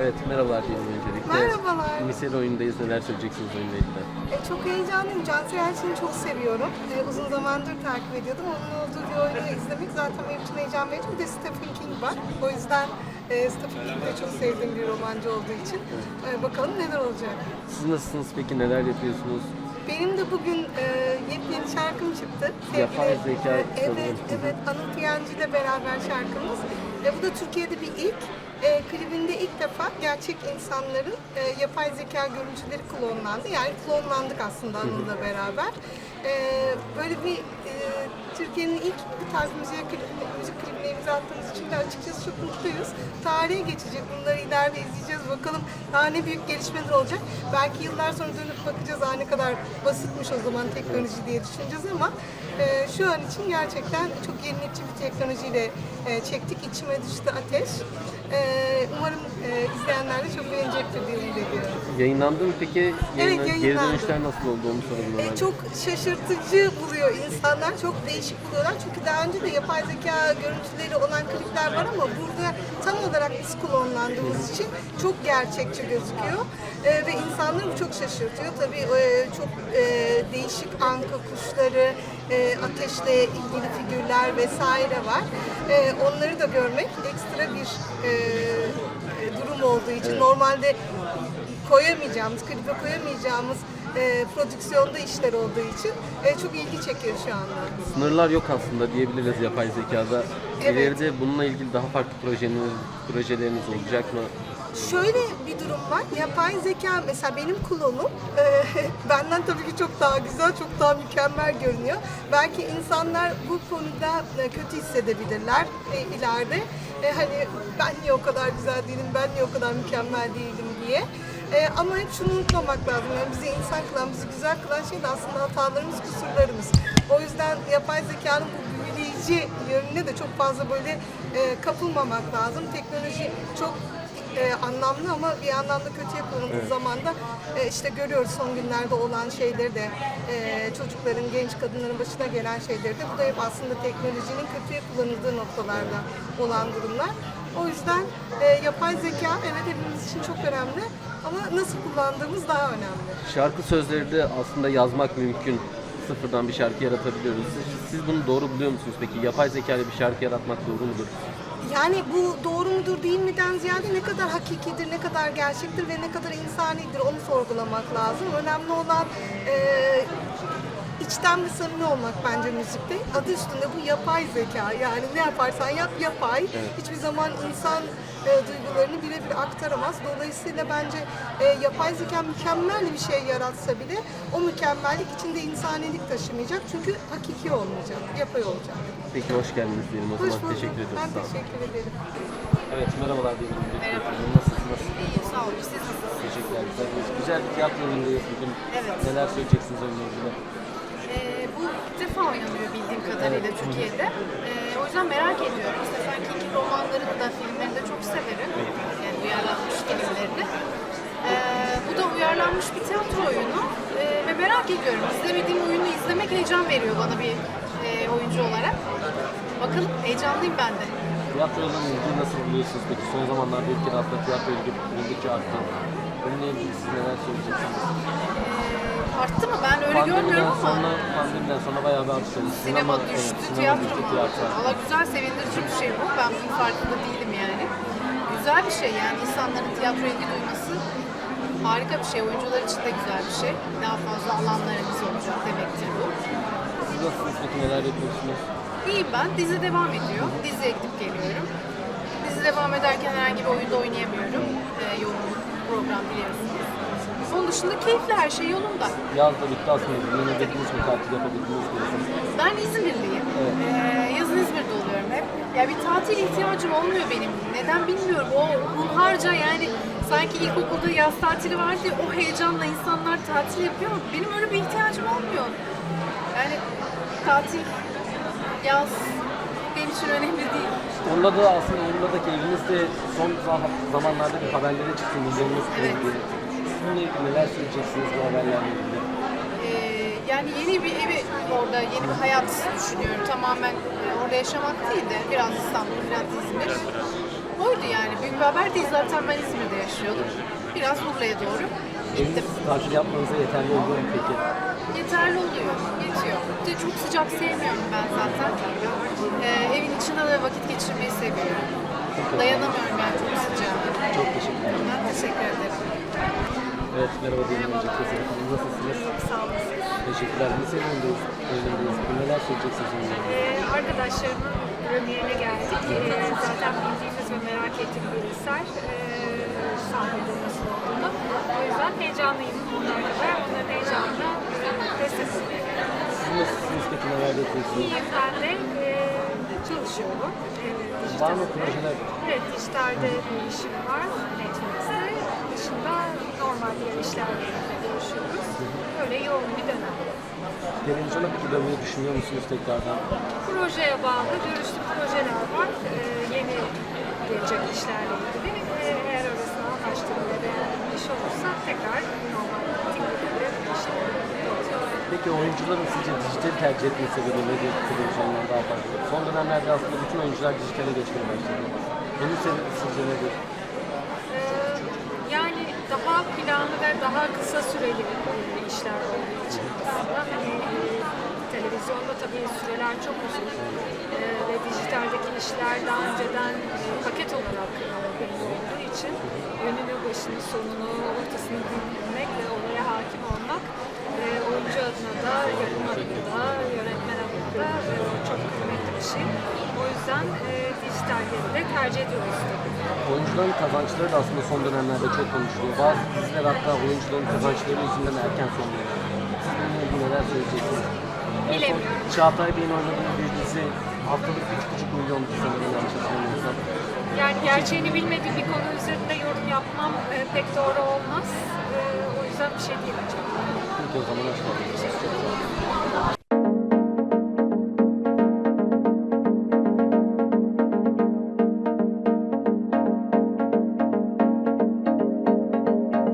Evet, merhabalar diyelim öncelikle. Merhabalar. Misal oyundayız. Neler söyleyeceksiniz oyunla ilgili? E, çok heyecanlıyım. Cansel Erçin'i çok seviyorum. E, uzun zamandır takip ediyordum. Onun olduğu bir oyunu izlemek zaten benim için heyecan verici. Bir de Stephen King var. O yüzden e, Stephen King'i de çok sevdiğim bir romancı olduğu için. E, bakalım neler olacak. Siz nasılsınız peki? Neler yapıyorsunuz? Benim de bugün e, yepyeni şarkım çıktı. Yapay zeka evet, evet. Anıl Piyancı ile beraber şarkımız. E, bu da Türkiye'de bir ilk. E, klibinde ilk defa gerçek insanların e, yapay zeka görüntüleri klonlandı. Yani klonlandık aslında Anıl'la beraber. E, böyle bir e, Türkiye'nin ilk bu tarz müzik, klibine, müzik klibine imza attığımız için de açıkçası çok mutluyuz. Tarihe geçecek. Bunları ileride izleyeceğiz. Bakalım daha ne büyük gelişmeler olacak. Belki yıllar sonra dönüp bakacağız. Aa ne kadar basitmiş o zaman teknoloji diye düşüneceğiz ama e, şu an için gerçekten çok yenilikçi bir teknolojiyle e, çektik. İçime düştü ateş. E, umarım e, izleyenler de çok beğenecektir diye umut ediyorum. Yayınlandı mı peki? Yayınla- Geri yayınlandı. dönüşler nasıl oldu onu soralım E, hemen. çok şaşırtıcı buluyor insanlar, çok değişik buluyorlar. Çünkü daha önce de yapay zeka görüntüleri olan klipler var ama burada tam olarak biz klonlandığımız için çok gerçekçi gözüküyor. E, ve insanları bu çok şaşırtıyor. Tabii e, çok e, değişik anka kuşları, e, ateşle ilgili figürler vesaire var. E, onları da görmek ekstra bir e, durum olduğu için normalde koyamayacağımız, klibe koyamayacağımız e, prodüksiyonda işler olduğu için e, çok ilgi çekiyor şu anda. Sınırlar yok aslında diyebiliriz yapay zekada. Evet. İleride bununla ilgili daha farklı projeleriniz, projeleriniz olacak mı? Şöyle bir durum var. Yapay zeka mesela benim klonum e, benden tabii ki çok daha güzel, çok daha mükemmel görünüyor. Belki insanlar bu konuda e, kötü hissedebilirler e, ileride. E, hani ben niye o kadar güzel değilim, ben niye o kadar mükemmel değilim diye. E, ama hep şunu unutmamak lazım. Yani bizi insan kılan, bizi güzel kılan şey de aslında hatalarımız, kusurlarımız. O yüzden yapay zekanın bu büyüleyici yönüne de çok fazla böyle e, kapılmamak lazım. Teknoloji çok e, anlamlı ama bir yandan da kötüye kullanıldığı zaman da e, işte görüyoruz son günlerde olan şeyleri de e, çocukların, genç kadınların başına gelen şeyleri de bu da hep aslında teknolojinin kötüye kullanıldığı noktalarda olan durumlar. O yüzden e, yapay zeka evet hepimiz için çok önemli ama nasıl kullandığımız daha önemli. Şarkı sözleri de aslında yazmak mümkün. Sıfırdan bir şarkı yaratabiliyoruz. Siz, siz bunu doğru buluyor musunuz peki? Yapay zeka ile bir şarkı yaratmak doğru mudur? Yani bu doğru mudur değil miden ziyade ne kadar hakikidir, ne kadar gerçektir ve ne kadar insanidir onu sorgulamak lazım. Önemli olan e, içten ve samimi olmak bence müzikte. Adı üstünde bu yapay zeka. Yani ne yaparsan yap yapay. Hiçbir zaman insan e, duygularını birebir aktaramaz. Dolayısıyla bence e, yapay zeka mükemmel bir şey yaratsa bile o mükemmellik içinde insanilik taşımayacak. Çünkü hakiki olmayacak, yapay olacak. Peki hoş geldiniz diyelim o Hoş zaman. bulduk. Teşekkür ederiz. Ben Sağ olun. teşekkür ederim. Evet merhabalar diyelim. Merhaba. Nasılsınız? İyiyim, sağ olun. Siz nasılsınız? Teşekkürler. Güzel, güzel bir tiyatro oyundayız bugün. Evet. Neler söyleyeceksiniz oyunla ilgili? Ee, bu ilk defa oynanıyor bildiğim kadarıyla Türkiye'de. Ee, o yüzden merak ediyorum. Stephen King'in romanlarını da, filmlerini de çok severim. Yani uyarlanmış filmlerini. Ee, bu da uyarlanmış bir tiyatro oyunu. Ee, ve merak ediyorum. İzlemediğim oyunu izlemek heyecan veriyor bana bir e, oyuncu olarak. Bakalım, heyecanlıyım ben de. Tiyatroyla ilgili nasıl buluyorsunuz peki? Son zamanlarda ülkede aslında tiyatro ilgi oldukça arttı. Bununla ilgili siz neler söyleyeceksiniz? Ee, arttı mı? Ben öyle görmüyorum ama. Sonra, pandemiden sonra bayağı bir artış oldu. Sinema evet, düştü, sinema tiyatro mu? tiyatro. Valla güzel, sevindirici bir şey bu. Ben bunun farkında değilim yani. Güzel bir şey yani insanların tiyatro ilgi duyması harika bir şey. Oyuncular için de güzel bir şey. Daha fazla alanlarımız olacak demektir bu. Siz nasılsınız peki? Neler yapıyorsunuz? İyiyim ben. Dizi devam ediyor. Diziye gidip geliyorum. Dizi devam ederken herhangi bir oyunda oynayamıyorum. Ee, yoğunluk program biliyorsunuz. Onun dışında keyifli her şey yolunda. Yaz da bitti aslında. Dinlenebildiniz mi? Tatil yapabildiniz mi? Ben İzmirliyim. Evet. Ee, yazın İzmir'de oluyorum hep. Ya bir tatil ihtiyacım olmuyor benim. Neden bilmiyorum. O hunharca yani sanki ilkokulda yaz tatili vardı ya o heyecanla insanlar tatil yapıyor ama benim öyle bir ihtiyacım olmuyor. Yani tatil, yaz benim için önemli değil. Onda da aslında Urla'daki eviniz de son za- zamanlarda bir haberlere çıktı. Milyonluk Evet. Bununla ilgili neler söyleyeceksiniz bu haberlerle ilgili? Ee, yani yeni bir evi orada yeni bir hayat düşünüyorum. Tamamen e, orada yaşamak değil de biraz İstanbul, biraz İzmir. Oydu yani. Büyük bir haber değil zaten ben İzmir'de yaşıyordum. Biraz Urla'ya doğru. Eviniz tatil yapmanıza yeterli oluyor mu peki? Yeterli oluyor, yetiyor. Bir de çok sıcak sevmiyorum ben zaten. Ee, evin içinde de vakit geçirmeyi seviyorum. Dayanamıyorum yani çok sıcağa. Çok teşekkür ederim. Ben teşekkür ederim. Evet, merhaba Serap Hanım. Nasılsınız? Sağ olasın. Teşekkürler. Lise yılındayız. Eğlendeyiz. Neler söyleyeceksiniz? Ee, arkadaşlarımın premierine geldik. Ee, zaten bildiğimiz ve merak ettiğim bir eser. Ee, sahnede nasıl olduğunu. O yüzden heyecanlıyım onlarla da. Onların heyecanına destek olmaya nasılsınız peki? Neler yapıyorsunuz? İyiyim ben de. Ee, çalışıyorum. Ee, Var mı projeler? Evet, dijitalde bir işim var. Netflix'te. Dışında normal diğer işlerle görüşüyoruz. Böyle yoğun bir dönem. Televizyona peki dönmeyi düşünüyor musunuz tekrardan? Projeye bağlı görüştüğüm projeler var. Ee, yeni gelecek işlerle ilgili. Ee, eğer arasında anlaştığım ve beğendiğim bir iş olursa tekrar normal olacağız. Peki oyuncuların sizce dijital tercih etme sebebi nedir televizyondan daha fazla? Son dönemlerde aslında bütün oyuncular dijitale geçmeye başladı. Bunun sebebi sizce nedir? Ee, yani daha planlı ve daha kısa süreli e, işler olduğu için aslında hani e, televizyonda tabii süreler çok uzun. Ee, ve dijitaldeki işler daha önceden e, paket olarak e, belli olduğu için önünü, başını, sonunu, ortasını bilmek ve olaya hakim olmak e, oyuncu adına da, yapım Yüzden e, dijitalleri de tercih ediyoruz. Oyuncuların kazançları da aslında son dönemlerde çok konuşuluyor. Bazı diziler hatta oyuncuların kazançları yüzünden erken sonlanıyor. Siz bununla ilgili neler söyleyeceksiniz? Bilemiyorum. Çağatay Bey'in oynadığı bir dizi haftalık 3,5 milyon sanırım yanlış hatırlamıyorsam. Yani gerçeğini bilmediğim bir konu üzerinde yorum yapmam e, pek doğru olmaz. E, o yüzden bir şey diyemeyeceğim. Peki o zaman hoş geldiniz.